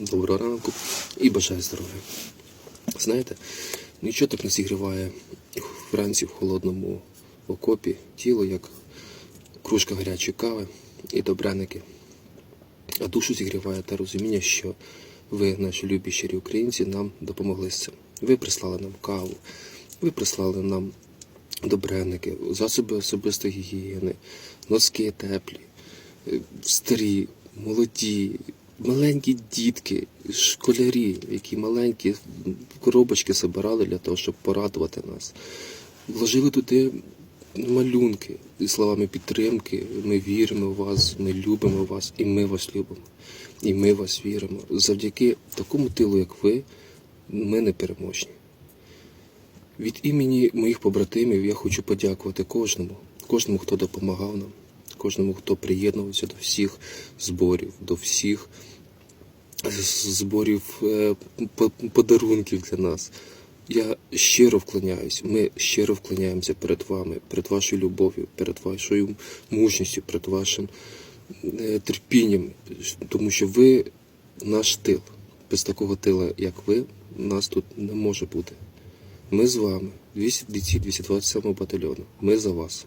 Доброго ранку і бажаю здоров'я. Знаєте, нічого так не зігріває вранці в холодному окопі тіло, як кружка гарячої кави і добряники. А душу зігріває те розуміння, що ви, наші любі щирі українці, нам допомогли з цим. Ви прислали нам каву, ви прислали нам добряники, засоби особистої гігієни, носки теплі, е, старі, молоді, маленькі дітки, школярі, які маленькі коробочки забирали для того, щоб порадувати нас. Вложили туди малюнки зі словами підтримки. Ми віримо в вас, ми любимо вас, і ми вас любимо. І ми вас віримо. Завдяки такому тилу, як ви, ми не переможні. Від імені моїх побратимів я хочу подякувати кожному, кожному, хто допомагав нам, кожному, хто приєднувався до всіх зборів, до всіх зборів е, подарунків для нас. Я щиро вклоняюсь. Ми щиро вклоняємося перед вами, перед вашою любов'ю, перед вашою мужністю, перед вашим е, терпінням, тому що ви наш тил. Без такого тила, як ви, нас тут не може бути. Ми з вами, 200 бійці 227 батальйону. Ми за вас.